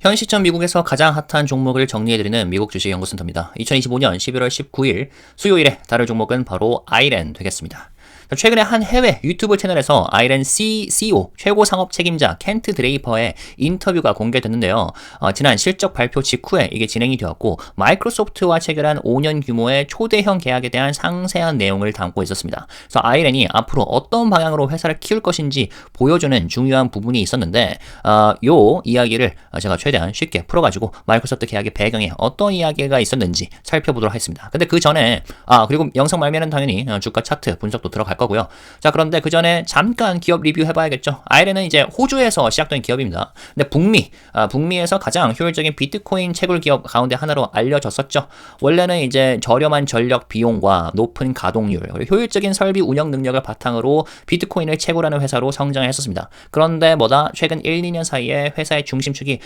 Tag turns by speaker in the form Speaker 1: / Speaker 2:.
Speaker 1: 현 시점 미국에서 가장 핫한 종목을 정리해드리는 미국 주식 연구센터입니다. 2025년 11월 19일 수요일에 다룰 종목은 바로 아이렌 되겠습니다. 최근에 한 해외 유튜브 채널에서 아이렌 CEO 최고 상업 책임자 켄트 드레이퍼의 인터뷰가 공개됐는데요. 어, 지난 실적 발표 직후에 이게 진행이 되었고 마이크로소프트와 체결한 5년 규모의 초대형 계약에 대한 상세한 내용을 담고 있었습니다. 그래서 아이렌이 앞으로 어떤 방향으로 회사를 키울 것인지 보여주는 중요한 부분이 있었는데 어, 요 이야기를 제가 최대한 쉽게 풀어가지고 마이크로소프트 계약의 배경에 어떤 이야기가 있었는지 살펴보도록 하겠습니다. 근데 그 전에 아 그리고 영상 말미에는 당연히 어, 주가 차트 분석도 들어갈 거고요. 자, 그런데 그 전에 잠깐 기업 리뷰 해봐야겠죠. 아이렌은 이제 호주에서 시작된 기업입니다. 근데 북미, 아, 북미에서 가장 효율적인 비트코인 채굴 기업 가운데 하나로 알려졌었죠. 원래는 이제 저렴한 전력 비용과 높은 가동률, 효율적인 설비 운영 능력을 바탕으로 비트코인을 채굴하는 회사로 성장했었습니다. 그런데 뭐다? 최근 1, 2년 사이에 회사의 중심축이